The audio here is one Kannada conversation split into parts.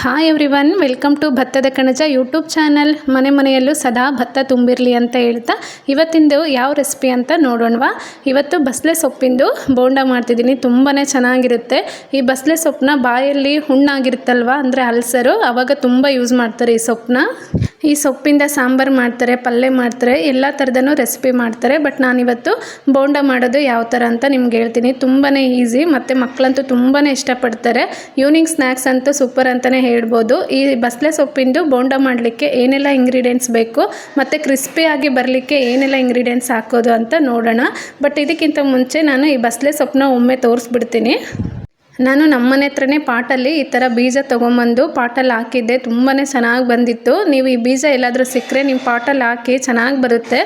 Hi everyone welcome to ಭತ್ತದ ಕಣಜ ಯೂಟ್ಯೂಬ್ ಚಾನಲ್ ಮನೆ ಮನೆಯಲ್ಲೂ ಸದಾ ಭತ್ತ ತುಂಬಿರಲಿ ಅಂತ ಹೇಳ್ತಾ ಇವತ್ತಿಂದು ಯಾವ ರೆಸಿಪಿ ಅಂತ ನೋಡೋಣವಾ? ಇವತ್ತು ಬಸಳೆ ಸೊಪ್ಪಿಂದು ಬೋಂಡ ಮಾಡ್ತಿದ್ದೀನಿ ತುಂಬಾ ಚೆನ್ನಾಗಿರುತ್ತೆ. ಈ ಬಸಳೆ ಸೊಪ್ಪನ್ನ ಬಾಯಲ್ಲಿ ಹುಣ್ಣಾಗಿರುತ್ತಲ್ವ, ಅಂದರೆ ಅಲ್ಸರು ಆವಾಗ ತುಂಬ ಯೂಸ್ ಮಾಡ್ತಾರೆ ಈ ಸೊಪ್ಪನ್ನ ಈ ಸೊಪ್ಪಿಂದ ಸಾಂಬಾರು ಮಾಡ್ತಾರೆ ಪಲ್ಯ ಮಾಡ್ತಾರೆ, ಎಲ್ಲ ಥರದೂ ರೆಸಿಪಿ ಮಾಡ್ತಾರೆ. ಬಟ್ ನಾನಿವತ್ತು ಬೋಂಡ ಮಾಡೋದು ಯಾವ ಥರ ಅಂತ ನಿಮ್ಗೆ ಹೇಳ್ತೀನಿ. ತುಂಬಾ ಈಸಿ ಮತ್ತು ಮಕ್ಕಳಂತೂ ತುಂಬಾ ಇಷ್ಟಪಡ್ತಾರೆ. ಈವ್ನಿಂಗ್ ಸ್ನ್ಯಾಕ್ಸ್ ಅಂತೂ ಸೂಪರ್ ಅಂತಲೇ ಹೇಳ್ಬೋದು. ಈ ಬಸಳೆ ಸೊಪ್ಪಿಂದು ಬೋಂಡ ಮಾಡಲಿಕ್ಕೆ ಏನೆಲ್ಲ ಇಂಗ್ರೀಡಿಯೆಂಟ್ಸ್ ಬೇಕು, ಮತ್ತು ಕ್ರಿಸ್ಪಿಯಾಗಿ ಬರಲಿಕ್ಕೆ ಏನೆಲ್ಲ ಇಂಗ್ರೀಡಿಯೆಂಟ್ಸ್ ಹಾಕೋದು ಅಂತ ನೋಡೋಣ. ಬಟ್ ಇದಕ್ಕಿಂತ ಮುಂಚೆ ನಾನು ಈ ಬಸಳೆ ಸೊಪ್ಪನ್ನ ಒಮ್ಮೆ ತೋರಿಸ್ಬಿಡ್ತೀನಿ. ನಾನು ನಮ್ಮನೆ ಹತ್ರನೇ ಪಾಟಲ್ಲಿ ಈ ಥರ ಬೀಜ ತೊಗೊಂಬಂದು ಪಾಟಲ್ಲಿ ಹಾಕಿದ್ದೆ ತುಂಬಾ ಚೆನ್ನಾಗಿ ಬಂದಿತ್ತು. ನೀವು ಈ ಬೀಜ ಎಲ್ಲಾದರೂ ಸಿಕ್ಕರೆ ನೀವು ಪಾಟಲ್ಲಿ ಹಾಕಿ ಚೆನ್ನಾಗಿ ಬರುತ್ತೆ.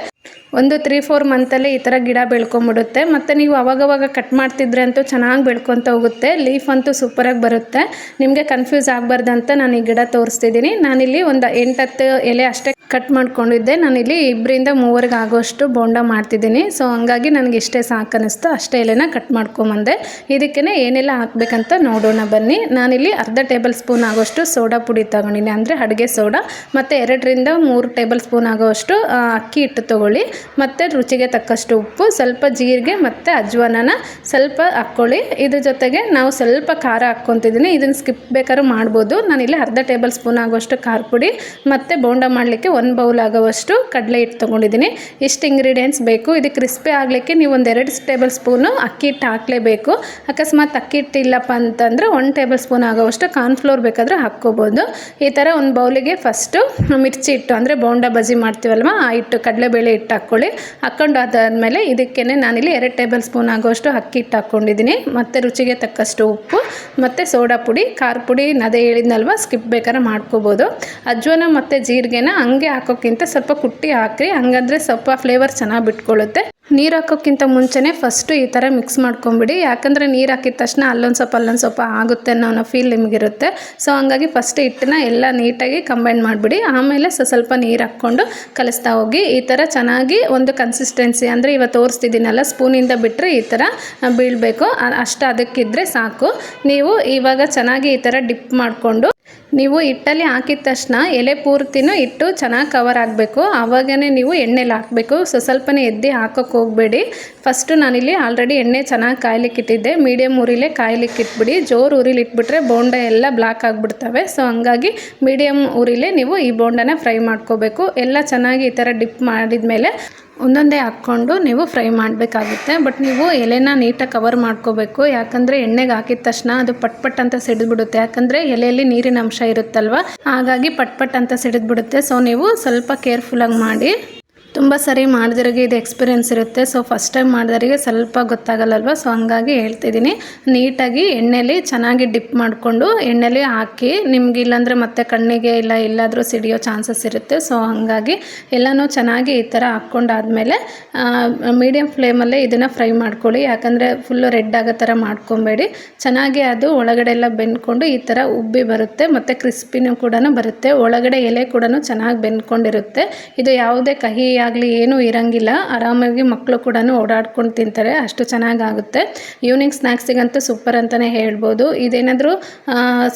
ಒಂದು ತ್ರೀ ಫೋರ್ ಮಂತಲ್ಲೇ ಈ ಥರ ಗಿಡ ಬೆಳ್ಕೊಂಬಿಡುತ್ತೆ. ಮತ್ತು ನೀವು ಅವಾಗವಾಗ ಕಟ್ ಮಾಡ್ತಿದ್ರೆ ಅಂತೂ ಚೆನ್ನಾಗಿ ಬೆಳ್ಕೊತ ಹೋಗುತ್ತೆ. ಲೀಫ್ ಅಂತೂ ಸೂಪರಾಗಿ ಬರುತ್ತೆ. ನಿಮಗೆ ಕನ್ಫ್ಯೂಸ್ ಆಗಬಾರ್ದಂತ ನಾನು ಈ ಗಿಡ ತೋರಿಸ್ತಿದ್ದೀನಿ ನಾನಿಲ್ಲಿ ಒಂದು ಎಂಟತ್ತು ಎಲೆ ಅಷ್ಟೇ ಕಟ್ ಮಾಡ್ಕೊಂಡಿದ್ದೆ. ನಾನಿಲ್ಲಿ ಇಬ್ಬರಿಂದ ಮೂವರಿಗೆ ಆಗೋಷ್ಟು ಬೋಂಡ ಮಾಡ್ತಿದ್ದೀನಿ ಸೊ ಹಂಗಾಗಿ ನನಗೆ ಇಷ್ಟೇ ಸಾಕು ಅನ್ನಿಸ್ತು ಅಷ್ಟೇ ಎಲೆನ ಕಟ್ ಮಾಡ್ಕೊಂಬಂದೆ. ಇದಕ್ಕೇ ಏನೆಲ್ಲ ಹಾಕ್ಬೇಕಂತ ನೋಡೋಣ ಬನ್ನಿ. ನಾನಿಲ್ಲಿ ಅರ್ಧ ಟೇಬಲ್ ಸ್ಪೂನ್ ಆಗೋಷ್ಟು ಸೋಡಾ ಪುಡಿ ತೊಗೊಂಡಿನಿ. ಅಂದರೆ ಅಡುಗೆ ಸೋಡಾ. ಮತ್ತು ಎರಡರಿಂದ ಮೂರು ಟೇಬಲ್ ಸ್ಪೂನ್ ಆಗೋಷ್ಟು ಅಕ್ಕಿ ಹಿಟ್ಟು ತೊಗೊಳ್ಳಿ. ಮತ್ತು ರುಚಿಗೆ ತಕ್ಕಷ್ಟು ಉಪ್ಪು, ಸ್ವಲ್ಪ ಜೀರಿಗೆ ಮತ್ತು ಅಜ್ವಾನನ ಸ್ವಲ್ಪ ಹಾಕ್ಕೊಳ್ಳಿ. ಇದ್ರ ಜೊತೆಗೆ ನಾವು ಸ್ವಲ್ಪ ಖಾರ ಹಾಕ್ಕೊತಿದ್ದೀನಿ ಇದನ್ನು ಸ್ಕಿಪ್ ಬೇಕಾದ್ರೂ ಮಾಡ್ಬೋದು. ನಾನಿಲ್ಲಿ ಅರ್ಧ ಟೇಬಲ್ ಸ್ಪೂನ್ ಆಗುವಷ್ಟು ಖಾರ ಪುಡಿ ಮತ್ತು ಬೋಂಡ ಮಾಡಲಿಕ್ಕೆ ಒಂದು ಬೌಲ್ ಆಗುವಷ್ಟು ಕಡಲೆ ಹಿಟ್ಟು ತೊಗೊಂಡಿದ್ದೀನಿ ಇಷ್ಟು ಇಂಗ್ರೀಡಿಯೆಂಟ್ಸ್ ಬೇಕು. ಇದು ಕ್ರಿಸ್ಪಿ ಆಗಲಿಕ್ಕೆ ನೀವು ಒಂದು ಎರಡು ಟೇಬಲ್ ಸ್ಪೂನು ಅಕ್ಕಿ ಹಿಟ್ಟು ಹಾಕಲೇಬೇಕು. ಅಕಸ್ಮಾತ್ ಅಕ್ಕಿ ಹಿಟ್ಟು ಇಲ್ಲಪ್ಪ ಅಂತಂದರೆ ಒಂದು ಟೇಬಲ್ ಸ್ಪೂನ್ ಆಗೋವಷ್ಟು ಕಾರ್ನ್ಫ್ಲೋರ್ ಬೇಕಾದರೆ ಹಾಕ್ಕೋಬೋದು. ಈ ಥರ ಒಂದು ಬೌಲಿಗೆ ಫಸ್ಟು ಮಿರ್ಚಿ ಹಿಟ್ಟು ಅಂದರೆ ಬೋಂಡ ಬಜ್ಜಿ ಮಾಡ್ತೀವಲ್ವ, ಆ ಹಿಟ್ಟು ಕಡಲೆಬೇಳೆ ಹಾಕ್ಕೊಳ್ಳಿ ಹಾಕ್ಕೊಂಡು ಅದಾದಮೇಲೆ ಇದಕ್ಕೇ ನಾನಿಲ್ಲಿ ಎರಡು ಟೇಬಲ್ ಸ್ಪೂನ್ ಆಗೋಷ್ಟು ಅಕ್ಕಿ ಹಿಟ್ಟು ಹಾಕ್ಕೊಂಡಿದ್ದೀನಿ ಮತ್ತು ರುಚಿಗೆ ತಕ್ಕಷ್ಟು ಉಪ್ಪು, ಮತ್ತು ಸೋಡಾ ಪುಡಿ, ಖಾರ ಪುಡಿ ಅದೇ ಹೇಳಿದ್ನಲ್ವ, ಸ್ಕಿಪ್ ಬೇಕಾದ್ರೆ ಮಾಡ್ಕೋಬೋದು. ಅಜ್ವಾನ ಮತ್ತು ಜೀರಿಗೆನ ಹಂಗೆ ಹಾಕೋಕ್ಕಿಂತ ಸ್ವಲ್ಪ ಕುಟ್ಟಿ ಹಾಕಿರಿ. ಹಂಗಂದ್ರೆ ಸ್ವಲ್ಪ ಫ್ಲೇವರ್ ಚೆನ್ನಾಗಿ ಬಿಟ್ಕೊಳ್ಳುತ್ತೆ. ನೀರು ಹಾಕೋಕ್ಕಿಂತ ಮುಂಚೆನೇ ಫಸ್ಟು ಈ ಥರ ಮಿಕ್ಸ್ ಮಾಡ್ಕೊಂಬಿಡಿ. ಯಾಕಂದರೆ ನೀರು ಹಾಕಿದ ತಕ್ಷಣ ಅಲ್ಲೊಂದು ಸ್ವಲ್ಪ ಅಲ್ಲೊಂದು ಸ್ವಲ್ಪ ಆಗುತ್ತೆ ಅನ್ನೋ ಅನ್ನೋ ಫೀಲ್ ನಿಮಗಿರುತ್ತೆ. ಸೊ ಹಂಗಾಗಿ ಫಸ್ಟ್ ಹಿಟ್ಟನ್ನ ಎಲ್ಲ ನೀಟಾಗಿ ಕಂಬೈನ್ ಮಾಡಿಬಿಡಿ. ಆಮೇಲೆ ಸ್ವಲ್ಪ ನೀರು ಹಾಕ್ಕೊಂಡು ಕಲಿಸ್ತಾ ಹೋಗಿ, ಈ ಥರ ಚೆನ್ನಾಗಿ ಒಂದು ಕನ್ಸಿಸ್ಟೆನ್ಸಿ ಅಂದರೆ ಇವತ್ತು ತೋರಿಸ್ತಿದ್ದೀನಲ್ಲ, ಸ್ಪೂನಿಂದ ಬಿಟ್ಟರೆ ಈ ಥರ ಬೀಳಬೇಕು. ಅಷ್ಟು ಅದಕ್ಕಿದ್ದರೆ ಸಾಕು. ನೀವು ಇವಾಗ ಚೆನ್ನಾಗಿ ಈ ಥರ ಡಿಪ್ ಮಾಡಿಕೊಂಡು ನೀವು ಹಿಟ್ಟಲ್ಲಿ ಹಾಕಿದ ತಕ್ಷಣ ಎಲೆ ಪೂರ್ತಿನೂ ಇಟ್ಟು ಚೆನ್ನಾಗಿ ಕವರ್ ಆಗಬೇಕು. ಆವಾಗನೇ ನೀವು ಎಣ್ಣೆಲಿ ಹಾಕಬೇಕು. ಸೊ, ಸ್ವಲ್ಪನೇ ಎದ್ದು ಹಾಕೋಕ್ಕೆ ಹೋಗಬೇಡಿ. ಫಸ್ಟು ನಾನಿಲ್ಲಿ ಆಲ್ರೆಡಿ ಎಣ್ಣೆ ಚೆನ್ನಾಗಿ ಕಾಯ್ಲಿಕ್ಕೆ ಇಟ್ಟಿದ್ದೆ. ಮೀಡಿಯಮ್ ಉರಿಲೇ ಕಾಯ್ಲಿಕ್ಕಿಟ್ಬಿಡಿ ಜೋರು ಉರಿಲಿ ಇಟ್ಬಿಟ್ರೆ ಬೋಂಡ ಎಲ್ಲ ಬ್ಲಾಕ್ ಆಗಿಬಿಡ್ತವೆ. ಸೊ ಹಂಗಾಗಿ ಮೀಡಿಯಮ್ ಉರಿಲೇ ನೀವು ಈ ಬೋಂಡನ ಫ್ರೈ ಮಾಡ್ಕೋಬೇಕು. ಎಲ್ಲ ಚೆನ್ನಾಗಿ ಈ ಥರ ಡಿಪ್ ಮಾಡಿದ ಮೇಲೆ ಒಂದೊಂದೇ ಹಾಕ್ಕೊಂಡು ನೀವು ಫ್ರೈ ಮಾಡಬೇಕಾಗುತ್ತೆ. ಬಟ್ ನೀವು ಎಲೆನ ನೀಟಾಗಿ ಕವರ್ ಮಾಡ್ಕೋಬೇಕು. ಯಾಕಂದರೆ ಎಣ್ಣೆಗೆ ಹಾಕಿದ ತಕ್ಷಣ ಅದು ಪಟ್ ಪಟ್ ಅಂತ ಸಿಡಿದ್ಬಿಡುತ್ತೆ. ಯಾಕಂದರೆ ಎಲೆಯಲ್ಲಿ ನೀರಿನ ಅಂಶ ಇರುತ್ತಲ್ವ? ಹಾಗಾಗಿ ಪಟ್ ಪಟ್ ಅಂತ ಸಿಡಿದ್ಬಿಡುತ್ತೆ. ಸೊ ನೀವು ಸ್ವಲ್ಪ ಕೇರ್ಫುಲ್ಲಾಗಿ ಮಾಡಿ. ತುಂಬ ಸರಿ ಮಾಡಿದ್ರಿಗೆ ಇದು ಎಕ್ಸ್ಪೀರಿಯೆನ್ಸ್ ಇರುತ್ತೆ. ಸೊ ಫಸ್ಟ್ ಟೈಮ್ ಮಾಡಿದವರಿಗೆ ಸ್ವಲ್ಪ ಗೊತ್ತಾಗಲ್ಲಲ್ವ? ಸೊ ಹಂಗಾಗಿ ಹೇಳ್ತಿದ್ದೀನಿ ನೀಟಾಗಿ ಎಣ್ಣೆಲಿ ಚೆನ್ನಾಗಿ ಡಿಪ್ ಮಾಡಿಕೊಂಡು ಎಣ್ಣೆಲಿ ಹಾಕಿ ನಿಮ್ಗೆ ಇಲ್ಲಾಂದರೆ ಮತ್ತೆ ಕಣ್ಣಿಗೆ ಇಲ್ಲ, ಎಲ್ಲಾದರೂ ಸಿಡಿಯೋ ಚಾನ್ಸಸ್ ಇರುತ್ತೆ. ಸೊ ಹಾಗಾಗಿ ಎಲ್ಲನೂ ಚೆನ್ನಾಗಿ ಈ ಥರ ಹಾಕ್ಕೊಂಡಾದ್ಮೇಲೆ ಮೀಡಿಯಮ್ ಫ್ಲೇಮಲ್ಲೇ ಇದನ್ನು ಫ್ರೈ ಮಾಡ್ಕೊಳ್ಳಿ. ಯಾಕಂದರೆ ಫುಲ್ಲು ರೆಡ್ ಆಗೋ ಥರ ಮಾಡ್ಕೊಬೇಡಿ. ಚೆನ್ನಾಗಿ ಅದು ಒಳಗಡೆ ಎಲ್ಲ ಬೆಂದ್ಕೊಂಡು ಈ ಥರ ಉಬ್ಬಿ ಬರುತ್ತೆ. ಮತ್ತು ಕ್ರಿಸ್ಪಿನೂ ಕೂಡ ಬರುತ್ತೆ. ಒಳಗಡೆ ಎಲೆ ಕೂಡ ಚೆನ್ನಾಗಿ ಬೆಂದ್ಕೊಂಡಿರುತ್ತೆ. ಇದು ಯಾವುದೇ ಕಹಿ ಆಗಲಿ ಏನೂ ಇರಂಗಿಲ್ಲ. ಆರಾಮಾಗಿ ಮಕ್ಕಳು ಕೂಡ ಓಡಾಡ್ಕೊಂಡು ತಿಂತಾರೆ. ಅಷ್ಟು ಚೆನ್ನಾಗಾಗುತ್ತೆ. ಈವ್ನಿಂಗ್ ಸ್ನ್ಯಾಕ್ಸಿಗಂತೂ ಸೂಪರ್ ಅಂತಲೇ ಹೇಳ್ಬೋದು. ಇದೇನಾದರೂ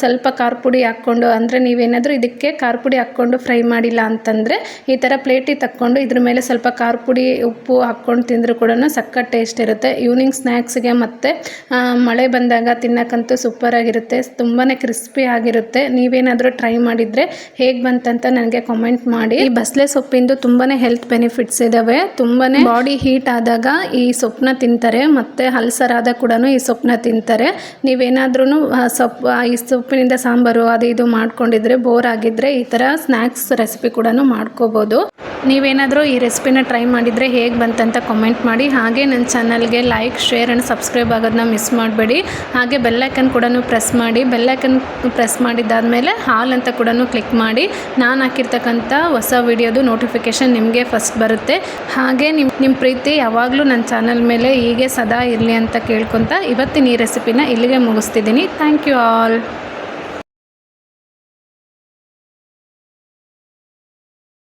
ಸ್ವಲ್ಪ ಖಾರ ಪುಡಿ ಹಾಕ್ಕೊಂಡು, ಅಂದರೆ ನೀವೇನಾದರೂ ಇದಕ್ಕೆ ಖಾರ ಪುಡಿ ಹಾಕ್ಕೊಂಡು ಫ್ರೈ ಮಾಡಿಲ್ಲ ಅಂತಂದರೆ, ಈ ಥರ ಪ್ಲೇಟಿಗೆ ತಕ್ಕೊಂಡು ಇದ್ರ ಮೇಲೆ ಸ್ವಲ್ಪ ಖಾರ ಪುಡಿ ಉಪ್ಪು ಹಾಕ್ಕೊಂಡು ತಿಂದರೂ ಕೂಡ ಸಕ್ಕತ್ ಟೇಸ್ಟ್ ಇರುತ್ತೆ. ಈವ್ನಿಂಗ್ ಸ್ನ್ಯಾಕ್ಸ್ಗೆ ಮತ್ತು ಮಳೆ ಬಂದಾಗ ತಿನ್ನೋಕ್ಕಂತೂ ಸೂಪರಾಗಿರುತ್ತೆ ತುಂಬಾ ಕ್ರಿಸ್ಪಿ ಆಗಿರುತ್ತೆ. ನೀವೇನಾದರೂ ಟ್ರೈ ಮಾಡಿದರೆ ಹೇಗೆ ಬಂತಂತ ನನಗೆ ಕಾಮೆಂಟ್ ಮಾಡಿ. ಈ ಬಸಳೆ ಸೊಪ್ಪಿಂದು ತುಂಬಾ ಹೆಲ್ತ್ ಬೆನಿಫಿಟ್ಸ್ ಇದ್ದಾವೆ ತುಂಬಾ ಬಾಡಿ ಹೀಟ್ ಆದಾಗ ಈ ಸೊಪ್ಪನ್ನ ತಿಂತಾರೆ ಮತ್ತು ಹಲ್ಸರಾದ ಕೂಡನು ಕೂಡ ಈ ಸೊಪ್ಪನ್ನ ತಿಂತಾರೆ. ನೀವೇನಾದ್ರೂ ಸೊಪ್ಪು ಈ ಸೊಪ್ಪಿನಿಂದ ಸಾಂಬಾರು ಅದು ಇದು ಮಾಡ್ಕೊಂಡಿದ್ರೆ ಬೋರ್ ಆಗಿದ್ರೆ ಈ ಥರ ಸ್ನ್ಯಾಕ್ಸ್ ರೆಸಿಪಿ ಕೂಡ ಮಾಡ್ಕೋಬೋದು. ನೀವೇನಾದರೂ ಈ ರೆಸಿಪಿನ ಟ್ರೈ ಮಾಡಿದರೆ ಹೇಗೆ ಬಂತಂತ ಕಮೆಂಟ್ ಮಾಡಿ. ಹಾಗೆ ನನ್ನ ಚಾನಲ್ಗೆ ಲೈಕ್ ಶೇರ್ ಆ್ಯಂಡ್ ಸಬ್ಸ್ಕ್ರೈಬ್ ಆಗೋದನ್ನ ಮಿಸ್ ಮಾಡಬೇಡಿ. ಹಾಗೆ ಬೆಲ್ಲೈಕನ್ ಕೂಡ ಪ್ರೆಸ್ ಮಾಡಿ. ಬೆಲ್ಲೈಕನ್ ಪ್ರೆಸ್ ಮಾಡಿದ್ದಾದಮೇಲೆ ಹಾಲ್ ಅಂತ ಕೂಡ ಕ್ಲಿಕ್ ಮಾಡಿ. ನಾನು ಹಾಕಿರ್ತಕ್ಕಂಥ ಹೊಸ ವಿಡಿಯೋದು ನೋಟಿಫಿಕೇಷನ್ ನಿಮಗೆ ಫಸ್ಟ್ ಬರುತ್ತೆ. ಹಾಗೆ ನಿಮ್ಮ ನಿಮ್ಮ ಪ್ರೀತಿ ಯಾವಾಗಲೂ ನನ್ನ ಚಾನಲ್ ಮೇಲೆ ಹೀಗೆ ಸದಾ ಇರಲಿ ಅಂತ ಕೇಳ್ಕೊತ ಇವತ್ತಿನ ಈ ರೆಸಿಪಿನ ಇಲ್ಲಿಗೆ ಮುಗಿಸ್ತಿದ್ದೀನಿ. Thank you all.